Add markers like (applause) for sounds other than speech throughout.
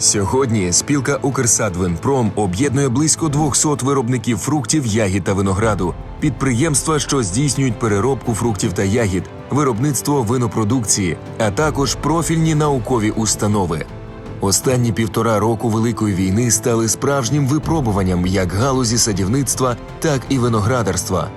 Сьогодні спілка Укрсадвинпром об'єднує близько 200 виробників фруктів, ягід та винограду, підприємства, що здійснюють переробку фруктів та ягід, виробництво винопродукції, а також профільні наукові установи. Останні півтора року Великої війни стали справжнім випробуванням як галузі садівництва, так і виноградарства.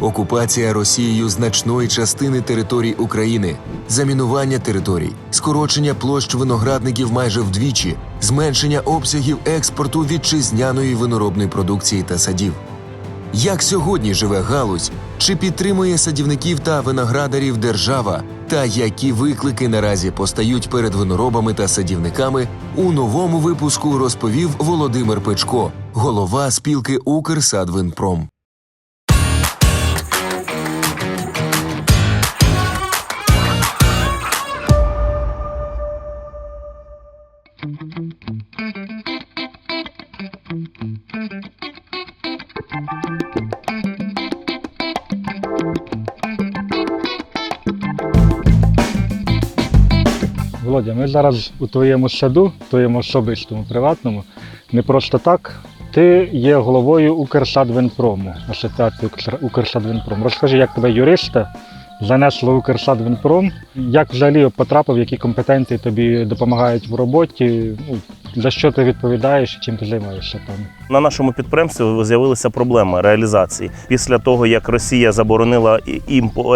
Окупація Росією значної частини територій України, замінування територій, скорочення площ виноградників майже вдвічі, зменшення обсягів експорту вітчизняної виноробної продукції та садів. Як сьогодні живе галузь? Чи підтримує садівників та виноградарів держава? Та які виклики наразі постають перед виноробами та садівниками у новому випуску розповів Володимир Печко, голова спілки Укрсадвинпром. Володя, ми зараз у твоєму саду, твоєму особистому, приватному. Не просто так. Ти є головою Укрсадвинпрому, асоціації Укрса- Укрсадвинпром. Розкажи, як тебе юриста занесло Укрсадвинпром, як взагалі потрапив, які компетенції тобі допомагають в роботі, ну, за що ти відповідаєш, чим ти займаєшся там. На нашому підприємстві з'явилися проблеми реалізації. Після того, як Росія заборонила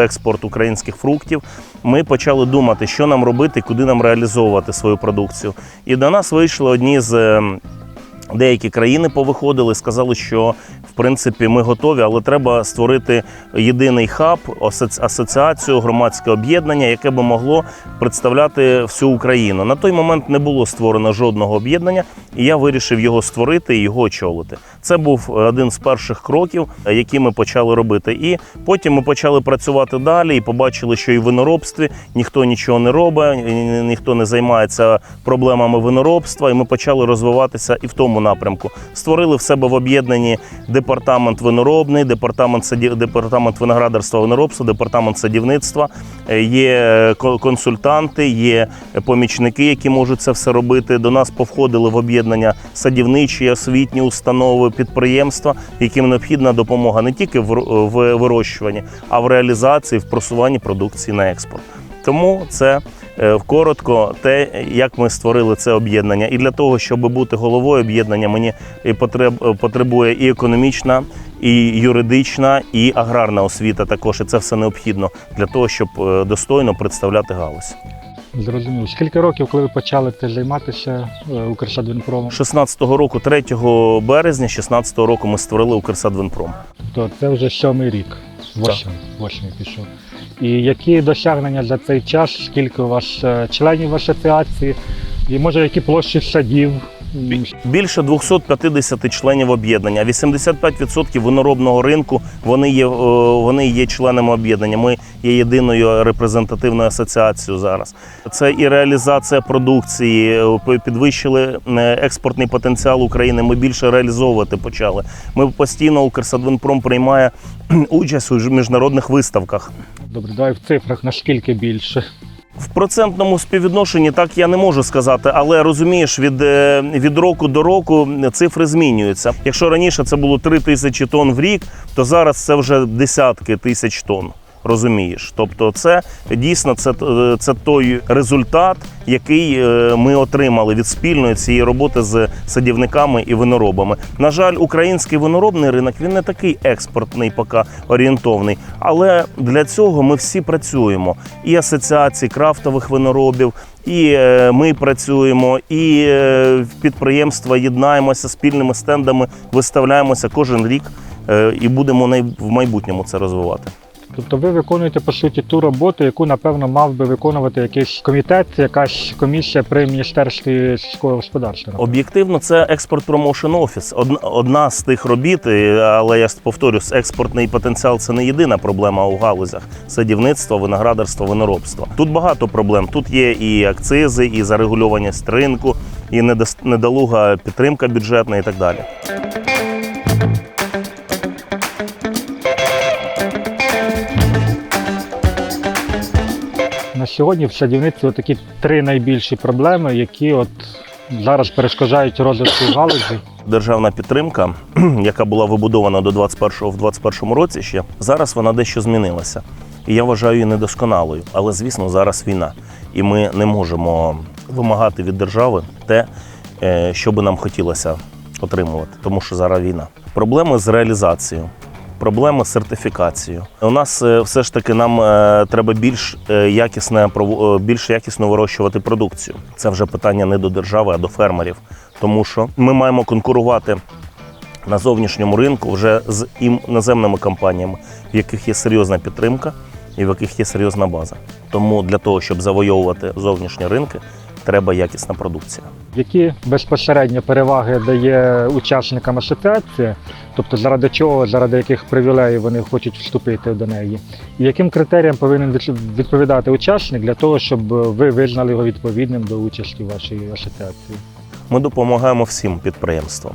експорт українських фруктів, ми почали думати, що нам робити, куди нам реалізовувати свою продукцію. І до нас вийшли одні з. ем, Деякі країни повиходили, сказали, що в принципі ми готові, але треба створити єдиний хаб, асоціацію, громадське об'єднання, яке би могло представляти всю Україну. На той момент не було створено жодного об'єднання, і я вирішив його створити і його очолити. Це був один з перших кроків, які ми почали робити. І потім ми почали працювати далі і побачили, що і в виноробстві ніхто нічого не робить, ніхто не займається проблемами виноробства. І ми почали розвиватися і в тому напрямку. Створили в себе в об'єднанні департамент виноробний, департамент садів, департамент виноградарства виноробства, департамент садівництва. Є е, консультанти, є помічники, які можуть це все робити. До нас повходили в об'єднання садівничі, освітні установи, підприємства, яким необхідна допомога не тільки в вирощуванні, а в реалізації, в просуванні продукції на експорт. Тому це е, коротко те, як ми створили це об'єднання. І для того, щоб бути головою об'єднання, мені потребує і економічна, і юридична, і аграрна освіта також. І це все необхідно для того, щоб е, достойно представляти галузь. Зрозуміло. Скільки років, коли ви почали ти займатися Укрсадвінпромом? Укрсадвинпромом? 16-го року, 3 березня 16-го року, ми створили Укрсадвинпром. То це вже сьомий рік. Восьмий, восьмий пішов. І які досягнення за цей час? Скільки у вас е, членів в асоціації? І може які площі садів? Більше 250 членів об'єднання. 85% виноробного ринку вони є, е, вони є членами об'єднання. Ми є єдиною репрезентативною асоціацією зараз. Це і реалізація продукції, е, підвищили е, експортний потенціал України. Ми більше реалізовувати почали. Ми постійно Укрсадвинпром приймає (clears throat) участь у міжнародних виставках. Добре, давай в цифрах наскільки більше. В процентному співвідношенні так я не можу сказати, але розумієш, від, е, від року до року цифри змінюються. Якщо раніше це було 3 тисячі тонн в рік, то зараз це вже десятки тисяч тонн. Розумієш, тобто, це дійсно це, е, це той результат, який е, ми отримали від спільної цієї роботи з садівниками і виноробами. На жаль, український виноробний ринок він не такий експортний, поки орієнтовний. Але для цього ми всі працюємо. І асоціації крафтових виноробів, і е, ми працюємо, і підприємства єднаємося спільними стендами, виставляємося кожен рік і будемо в майбутньому це розвивати. Тобто ви виконуєте по суті ту роботу, яку напевно мав би виконувати якийсь комітет, якась комісія при міністерстві сільського господарства. Об'єктивно, це експорт промоушен офіс. Одна, з тих робіт, але я повторюсь, експортний потенціал це не єдина проблема у галузях садівництва, виноградарства, виноробства. Тут багато проблем. Тут є і акцизи, і зарегульованість ринку, і недолуга підтримка бюджетна і так далі. Сьогодні в садівництві такі три найбільші проблеми, які от зараз перешкоджають розвитку галузі. Державна підтримка, (clears throat) яка була вибудована до 21 в 21 році ще, зараз вона дещо змінилася. І я вважаю її недосконалою. Але звісно, зараз війна, і ми не можемо вимагати від держави те, е, що би нам хотілося отримувати, тому що зараз війна. Проблеми з реалізацією. Проблеми з сертифікацією. У нас е, все ж таки нам е, треба більш е, якісне більш якісно вирощувати продукцію. Це вже питання не до держави, а до фермерів. Тому що ми маємо конкурувати на зовнішньому ринку вже з іноземними компаніями, в яких є серйозна підтримка і в яких є серйозна база. Тому для того, щоб завойовувати зовнішні ринки, треба якісна продукція. Які безпосередньо переваги дає учасникам асоціації, тобто заради чого, заради яких привілеїв вони хочуть вступити до неї, і яким критеріям повинен відповідати учасник для того, щоб ви визнали його відповідним до участі в вашій асоціації? Ми допомагаємо всім підприємствам,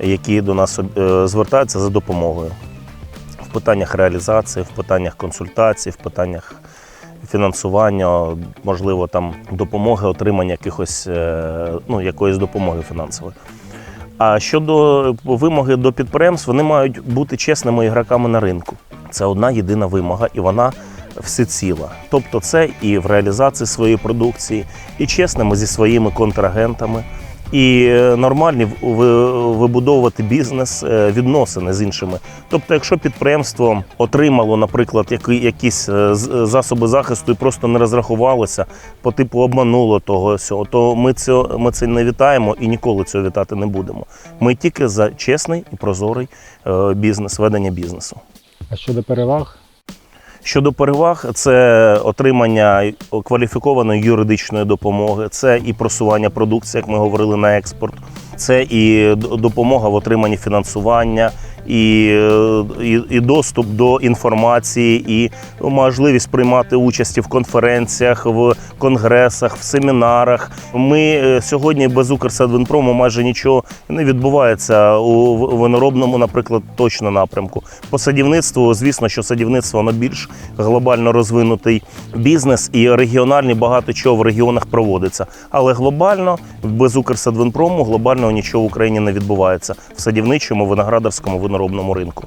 які до нас е, звертаються за допомогою в питаннях реалізації, в питаннях консультацій, в питаннях фінансування, можливо, там допомоги, отримання якихось, е, ну, якоїсь допомоги фінансової. А щодо вимоги до підприємств, вони мають бути чесними ігроками на ринку. Це одна єдина вимога, і вона всеціла. Тобто, це і в реалізації своєї продукції, і чесними зі своїми контрагентами, і е, нормальні вибудовувати бізнес е, відносини з іншими. Тобто, якщо підприємство отримало, наприклад, якісь е, засоби захисту і просто не розрахувалося, по типу обмануло того всього, то ми це, ми це не вітаємо і ніколи цього вітати не будемо. Ми тільки за чесний і прозорий бізнес, ведення бізнесу. А щодо переваг? Щодо переваг, це отримання кваліфікованої юридичної допомоги, це і просування продукції, як ми говорили, на експорт, це і допомога в отриманні фінансування, і, е, і, і доступ до інформації, і можливість приймати участь в конференціях, в конгресах, в семінарах. Ми е, сьогодні без Укрсадвинпрому майже нічого не відбувається у виноробному, наприклад, точно напрямку. По садівництву, звісно, що садівництво воно більш глобально розвинутий бізнес і регіональний багато чого в регіонах проводиться. Але глобально без Укрсадвинпрому глобально нічого в Україні не відбувається в садівничому, виноградарському, виноробному ринку.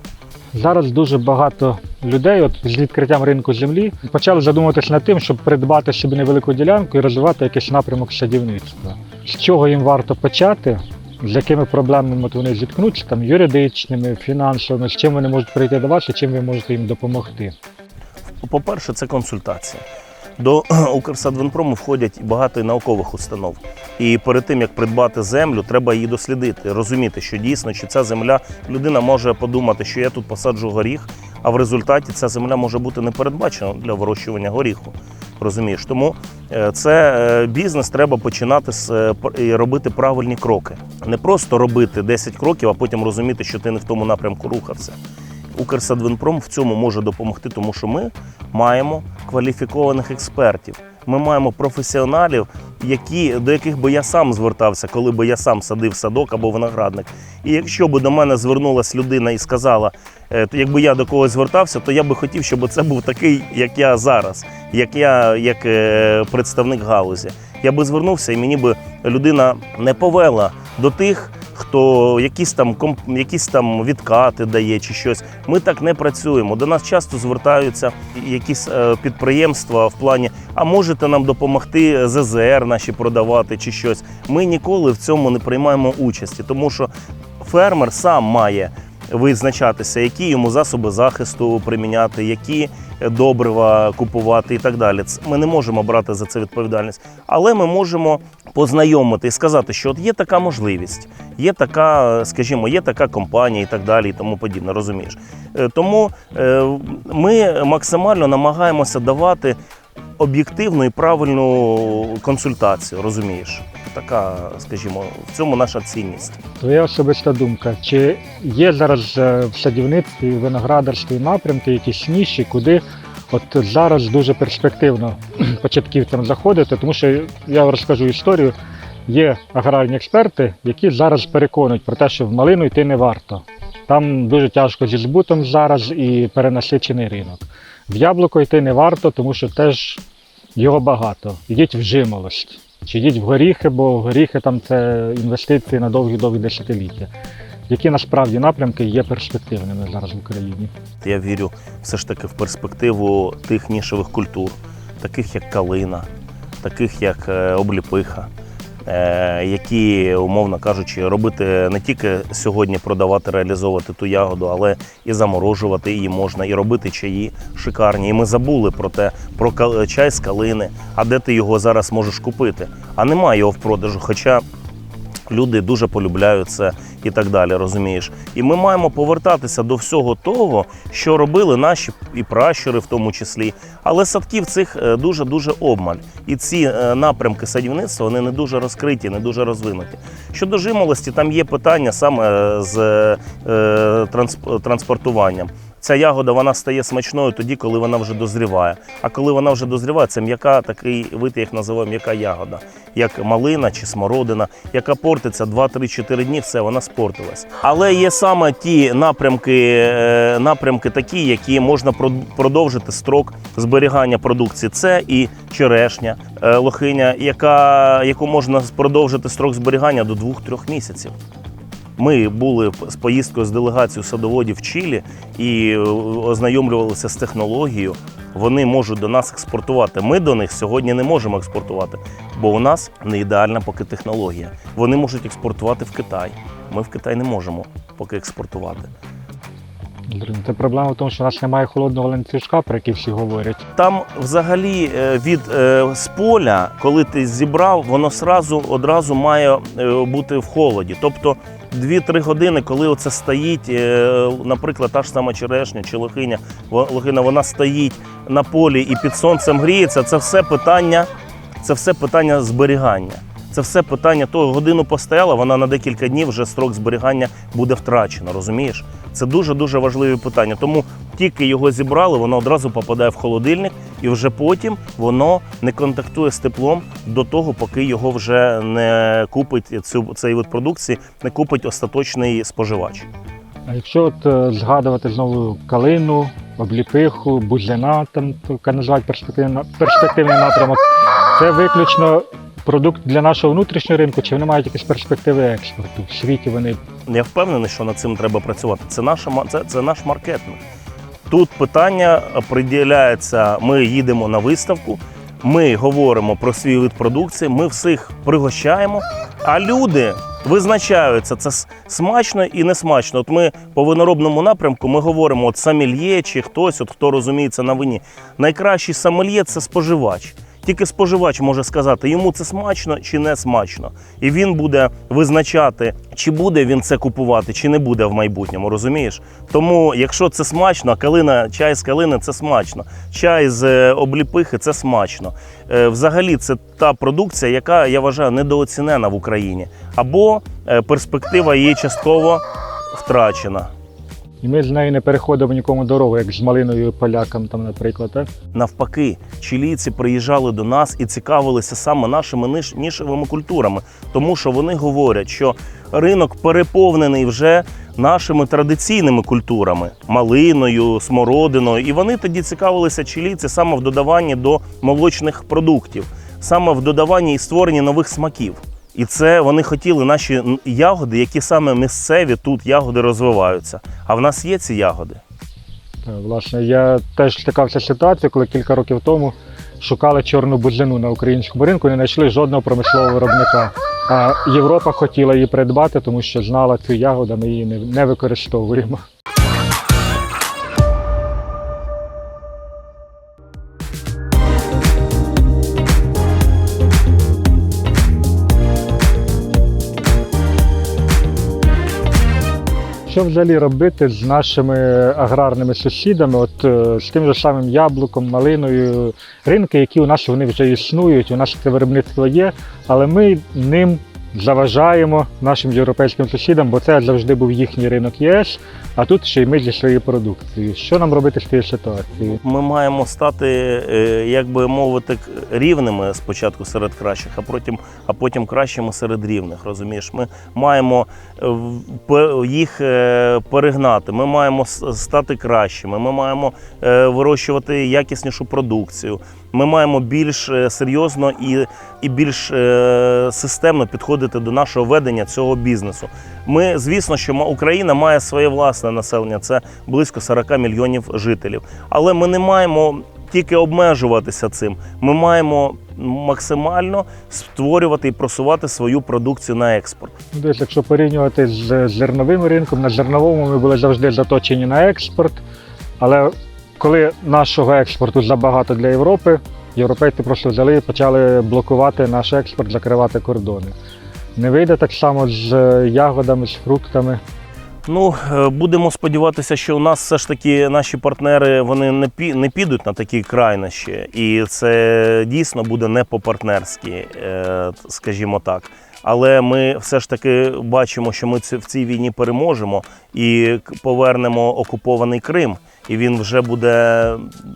Зараз дуже багато людей, от з відкриттям ринку землі, почали задумуватися над тим, щоб придбати собі невелику ділянку і розвивати якийсь напрямок садівництва. З чого їм варто почати? З якими проблемами вони зіткнуться, там юридичними, фінансовими, з чим вони можуть прийти до вас і чим ви можете їм допомогти? По-перше, це консультація. До (clears throat) Укрсадвинпрому входять багато наукових установ. І перед тим як придбати землю, треба її дослідити, розуміти, що дійсно чи ця земля людина може подумати, що я тут посаджу горіх, а в результаті ця земля може бути не передбачена для вирощування горіху. Розумієш, тому е, це е, бізнес треба починати з е, і робити правильні кроки. Не просто робити 10 кроків, а потім розуміти, що ти не в тому напрямку рухався. Укрсадвинпром в цьому може допомогти, тому що ми маємо кваліфікованих експертів. Ми маємо професіоналів, які, до яких би я сам звертався, коли би я сам садив садок або виноградник. І якщо б до мене звернулася людина і сказала, е, то якби я до когось звертався, то я би хотів, щоб це був такий, як я зараз, як я, як е, представник галузі. Я би звернувся, і мені би людина не повела до тих, хто якісь там комп- якісь там відкати дає чи щось. Ми так не працюємо. До нас часто звертаються якісь е, підприємства в плані, а можете нам допомогти ЗЗР наші продавати чи щось. Ми ніколи в цьому не приймаємо участі, тому що фермер сам має визначатися, які йому засоби захисту приміняти, які добрива купувати і так далі. Ми не можемо брати за це відповідальність, але ми можемо познайомити і сказати, що от є така можливість, є така, скажімо, є така компанія і так далі, і тому подібне. Розумієш? Е, Тому е, ми максимально намагаємося давати об'єктивну і правильну консультацію. Розумієш? Така, скажімо, в цьому наша цінність. Твоя особиста думка, чи є зараз е, в садівництві, виноградарстві напрямки, якісь ніші, куди от зараз дуже перспективно (clears throat) початківцям заходити, тому що я розкажу історію. Є аграрні експерти, які зараз переконують про те, що в малину йти не варто. Там дуже тяжко зі збутом зараз і перенасичений ринок. В яблуко йти не варто, тому що теж його багато. Йдіть в жимолость. Чи йдіть в горіхи, бо горіхи там це інвестиції на довгі-довгі десятиліття. Які насправді напрямки є перспективними зараз в Україні? Я вірю все ж таки в перспективу тих нішевих культур, таких як калина, таких як е, обліпиха, які, умовно кажучи, робити не тільки сьогодні продавати, реалізовувати ту ягоду, але і заморожувати її можна, і робити чаї шикарні. І ми забули про те, про чай з калини, а де ти його зараз можеш купити. А немає його в продажу. Хоча люди дуже полюбляють це і так далі, розумієш. І ми маємо повертатися до всього того, що робили наші і пращури, в тому числі. Але садків цих дуже дуже обмаль. І ці е, напрямки садівництва вони не дуже розкриті, не дуже розвинуті. Щодо жимолості, там є питання саме з е, трансп- транспортуванням. Ця ягода вона стає смачною тоді, коли вона вже дозріває. А коли вона вже дозріває, це м'яка такий вид, як називаємо м'яка ягода, як малина чи смородина, яка портиться 2-3-4 дні, все, вона спортилась. Але є саме ті напрямки, е, напрямки такі, які можна продовжити строк зберігання продукції. Це і черешня, е, лохиня, яка, яку можна продовжити строк зберігання до 2-3 місяців. Ми були з поїздкою з делегацією садоводів Чилі і е, ознайомлювалися з технологією. Вони можуть до нас експортувати. Ми до них сьогодні не можемо експортувати, бо у нас не ідеальна поки технологія. Вони можуть експортувати в Китай. Ми в Китай не можемо поки експортувати. Це проблема в тому, що у нас немає холодного ланцюжка, про який всі говорять. Там взагалі е, від е, з поля, коли ти зібрав, воно сразу одразу має бути в холоді. Тобто 2-3 години, коли оце стоїть, е, наприклад, та ж сама черешня чи лохиня, лохина, вона стоїть на полі і під сонцем гріється. Це все питання, це все питання зберігання. Це все питання того, годину постояла, вона на декілька днів вже строк зберігання буде втрачено, розумієш? Це дуже дуже важливі питання. Тому тільки його зібрали, воно одразу попадає в холодильник, і вже потім воно не контактує з теплом до того, поки його вже не купить цю цей вид продукції, не купить остаточний споживач. А якщо от е, згадувати знову калину, обліпиху, бузина, там яка називають перспективний, перспективний напрямок, це виключно продукт для нашого внутрішнього ринку, чи вони мають якісь перспективи експорту? В світі вони Я впевнений, що над цим треба працювати. Це наша це, це наш маркетинг. Тут питання приділяється: ми їдемо на виставку, ми говоримо про свій вид продукції, ми всіх пригощаємо, а люди визначаються, це смачно і не смачно. От ми по виноробному напрямку ми говоримо от самельє чи хтось, от хто розуміється на вині. Найкращий самельє це споживач. Тільки споживач може сказати, йому це смачно чи не смачно. І він буде визначати, чи буде він це купувати, чи не буде в майбутньому, розумієш? Тому, якщо це смачно, калина, чай з калини це смачно, чай з е, обліпихи це смачно. Е, Взагалі, це та продукція, яка я вважаю недооцінена в Україні, або е, перспектива її частково втрачена. І ми з нею не переходимо нікому дорогу, як з малиною полякам, там, наприклад. Так? Навпаки, чилійці приїжджали до нас і цікавилися саме нашими нішевими культурами, тому що вони говорять, що ринок переповнений вже нашими традиційними культурами малиною, смородиною. І вони тоді цікавилися чилійці саме в додаванні до молочних продуктів, саме в додаванні і створенні нових смаків. І це вони хотіли наші ягоди, які саме місцеві тут ягоди розвиваються. А в нас є ці ягоди. Власне, я теж стикався з ситуацією, коли кілька років тому шукали чорну бузину на українському ринку і не знайшли жодного промислового виробника. А Європа хотіла її придбати, тому що знала цю ягоду, ми її не використовуємо. Що взагалі робити з нашими аграрними сусідами, от е, з тим же самим яблуком, малиною, ринки, які у нас вони вже існують, у нас це виробництво є, але ми ним заважаємо нашим європейським сусідам, бо це завжди був їхній ринок ЄС, а тут ще й ми зі своєю продукцією. Що нам робити з цією ситуацією? Ми маємо стати, е, як би мовити, рівними спочатку серед кращих, а потім, а потім кращими серед рівних. Розумієш, ми маємо е, їх е, перегнати. Ми маємо стати кращими. Ми маємо вирощувати якіснішу продукцію. Ми маємо більш е, серйозно і, і більш е, системно підходити до нашого ведення цього бізнесу. Ми, звісно, що Україна має своє власне населення, це близько 40 мільйонів жителів. Але ми не маємо тільки обмежуватися цим. Ми маємо максимально створювати і просувати свою продукцію на експорт. Ну, Десь, якщо порівнювати з зерновим ринком, на зерновому ми були завжди заточені на експорт. Але коли нашого експорту забагато для Європи, європейці просто взяли і почали блокувати наш експорт, закривати кордони. Не вийде так само з е, ягодами, з фруктами. Ну, е, будемо сподіватися, що у нас все ж таки наші партнери вони не пі- не підуть на такі крайнощі, і це дійсно буде не по-партнерськи, е, скажімо так. Але ми все ж таки бачимо, що ми в цій війні переможемо і повернемо окупований Крим, і він вже буде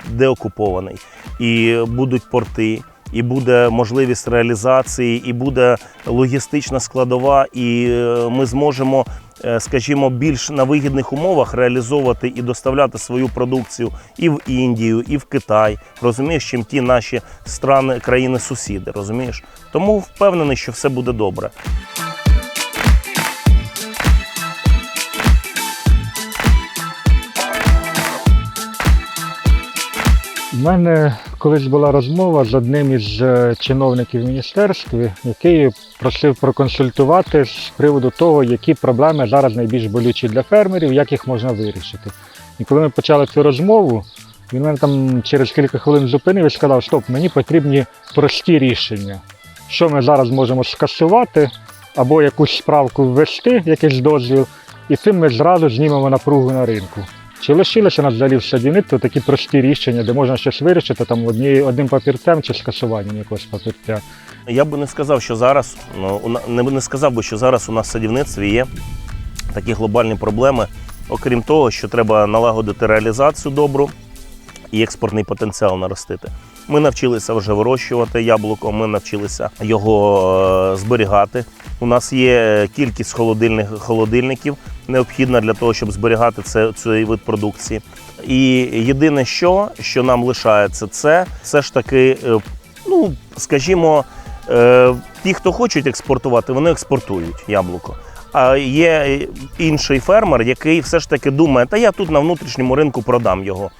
деокупований, і будуть порти. І буде можливість реалізації, і буде логістична складова, і е, ми зможемо е, скажімо, більш на вигідних умовах реалізовувати і доставляти свою продукцію і в Індію, і в Китай, розумієш, чим ті наші страни, країни-сусіди, розумієш? Тому впевнений, що все буде добре. У мене колись була розмова з одним із е, чиновників в міністерстві, який просив проконсультувати з приводу того, які проблеми зараз найбільш болючі для фермерів, як їх можна вирішити. І коли ми почали цю розмову, він мене там через кілька хвилин зупинив і сказав: Стоп, мені потрібні прості рішення. Що ми зараз можемо скасувати, або якусь справку ввести, якийсь дозвіл, і цим ми зразу знімемо напругу на ринку. Чи лишилося нас взагалі в садівництві такі прості рішення, де можна щось вирішити там одні, одним папірцем чи скасуванням якогось папірця? Я би не сказав, що зараз ну, не, не сказав би, що зараз у нас в садівництві є такі глобальні проблеми. Окрім того, що треба налагодити реалізацію добру і експортний потенціал наростити. Ми навчилися вже вирощувати яблуко, ми навчилися його е, зберігати. У нас є кількість холодильних холодильників необхідна для того, щоб зберігати це, цей вид продукції. І єдине, що, що нам лишається, це все ж таки, е, ну скажімо, е, ті, хто хочуть експортувати, вони експортують яблуко. А є інший фермер, який все ж таки думає, та я тут на внутрішньому ринку продам його.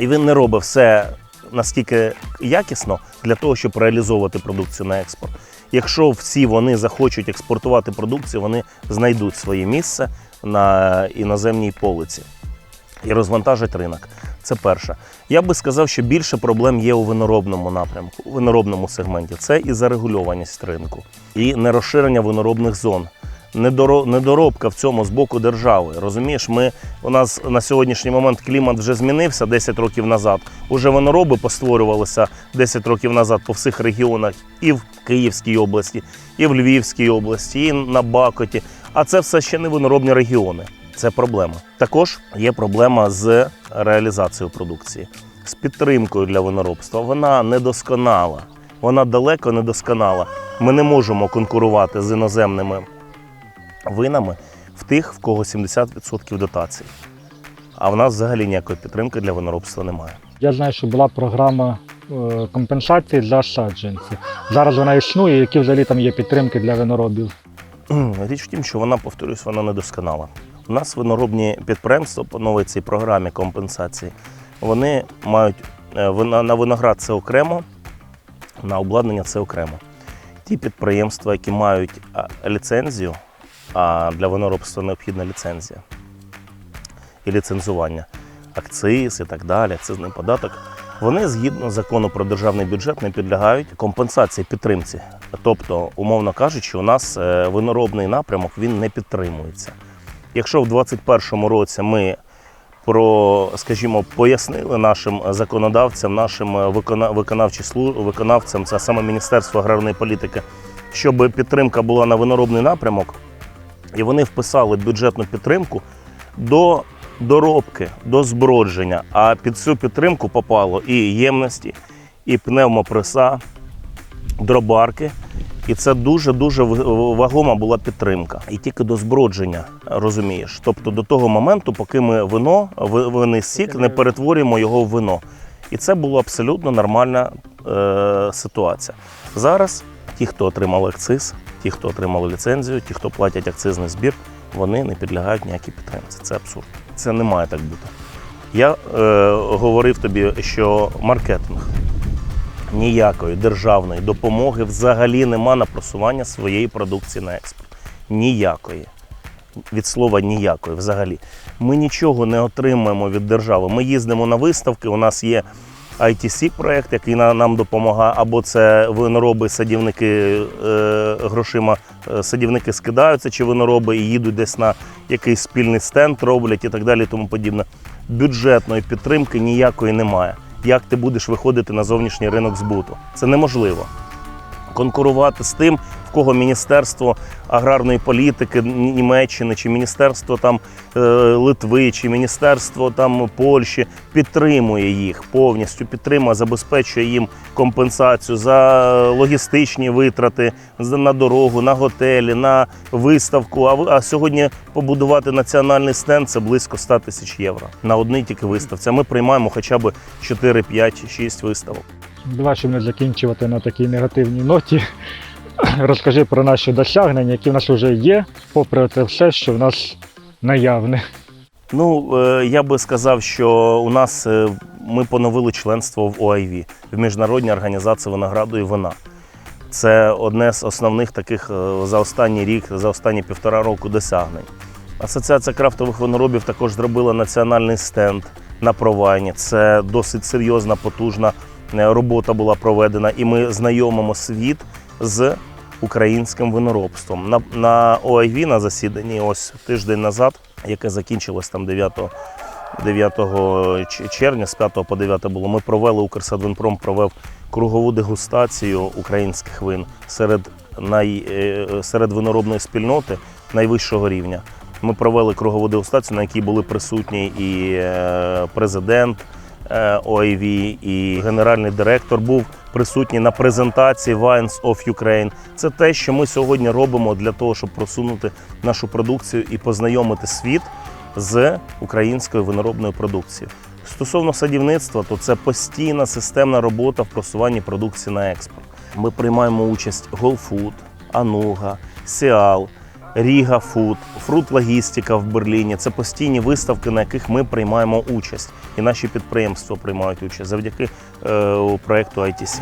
І він не робить все наскільки якісно для того, щоб реалізовувати продукцію на експорт. Якщо всі вони захочуть експортувати продукцію, вони знайдуть своє місце на іноземній полиці і розвантажать ринок. Це перше. Я би сказав, що більше проблем є у виноробному напрямку, у виноробному сегменті. Це і зарегульованість ринку, і нерозширення виноробних зон. Недоро- Недоробка в цьому з боку держави. Розумієш, ми у нас на сьогоднішній момент клімат вже змінився 10 років назад. Уже винороби постворювалися 10 років назад по всіх регіонах, і в Київській області, і в Львівській області, і на Бакоті. А це все ще не виноробні регіони. Це проблема. Також є проблема з реалізацією продукції, з підтримкою для виноробства. Вона недосконала, вона далеко недосконала. Ми не можемо конкурувати з іноземними винами в тих, в кого 70% дотацій. А в нас взагалі ніякої підтримки для виноробства немає. Я знаю, що була програма е, компенсації за саджанці. Зараз вона існує, які взагалі там є підтримки для виноробів. Річ в тім, що вона, повторюсь, вона недосконала. У нас виноробні підприємства по новій цій програмі компенсації. Вони мають е, на виноград це окремо, на обладнання це окремо. Ті підприємства, які мають ліцензію, а для виноробства необхідна ліцензія і ліцензування, акциз і так далі, акцизний податок. Вони згідно закону про державний бюджет не підлягають компенсації підтримці. Тобто, умовно кажучи, у нас е, виноробний напрямок він не підтримується. Якщо в 2021 році ми про, скажімо, пояснили нашим законодавцям, нашим е, виконавцям, це саме Міністерство аграрної політики, щоб підтримка була на виноробний напрямок, і вони вписали бюджетну підтримку до доробки, до збродження. А під цю підтримку попало і ємності, і пневмопреса, дробарки. І це дуже-дуже вагома була підтримка. І тільки до збродження, розумієш. Тобто до того моменту, поки ми вино, ви- винний сік, не перетворюємо його в вино. І це була абсолютно нормальна е, ситуація. Зараз ті, хто отримали акциз, ті, хто отримали ліцензію, ті, хто платять акцизний збір, вони не підлягають ніякій підтримці. Це абсурд. Це не має так бути. Я е, говорив тобі, що маркетинг ніякої державної допомоги взагалі нема на просування своєї продукції на експорт. Ніякої. Від слова ніякої взагалі. Ми нічого не отримуємо від держави. Ми їздимо на виставки, у нас є ITC проєкт, який на- нам допомагає, або це винороби, садівники е, грошима, е, садівники скидаються, чи винороби і їдуть десь на якийсь спільний стенд, роблять і так далі, тому подібне. Бюджетної підтримки ніякої немає. Як ти будеш виходити на зовнішній ринок збуту? Це неможливо. Конкурувати з тим, в кого Міністерство аграрної політики Німеччини, чи Міністерство там е, Литви, чи Міністерство там Польщі підтримує їх повністю, підтримує, забезпечує їм компенсацію за логістичні витрати на дорогу, на готелі, на виставку. А, сьогодні побудувати національний стенд це близько 100 тисяч євро на одній тільки виставці. Ми приймаємо хоча б 4, 5, 6 виставок. Давай, щоб не закінчувати на такій негативній ноті. (clears throat) Розкажи про наші досягнення, які в нас вже є, попри те все, що в нас наявне. Ну, е, я би сказав, що у нас е, ми поновили членство в ОАЙВі, в Міжнародній організації винограду і вина. Це одне з основних таких е, за останній рік, за останні півтора року досягнень. Асоціація крафтових виноробів також зробила національний стенд на провайні. Це досить серйозна, потужна робота була проведена, і ми знайомимо світ з українським виноробством. На, на ОАЙВі на засіданні, ось тиждень назад, яке закінчилось там 9, 9 червня, з 5 по 9 було. Ми провели Укрсадвинпром провев кругову дегустацію українських вин серед, най, е, серед виноробної спільноти найвищого рівня. Ми провели кругову дегустацію, на якій були присутні і е, президент е, і генеральний директор був присутній на презентації Wines of Ukraine. Це те, що ми сьогодні робимо для того, щоб просунути нашу продукцію і познайомити світ з українською виноробною продукцією. Стосовно садівництва, то це постійна системна робота в просуванні продукції на експорт. Ми приймаємо участь GoFood, Ануга, Сіал, Ріга Фуд, Фрут Логістика в Берліні. Це постійні виставки, на яких ми приймаємо участь, і наші підприємства приймають участь завдяки е, проекту ITC.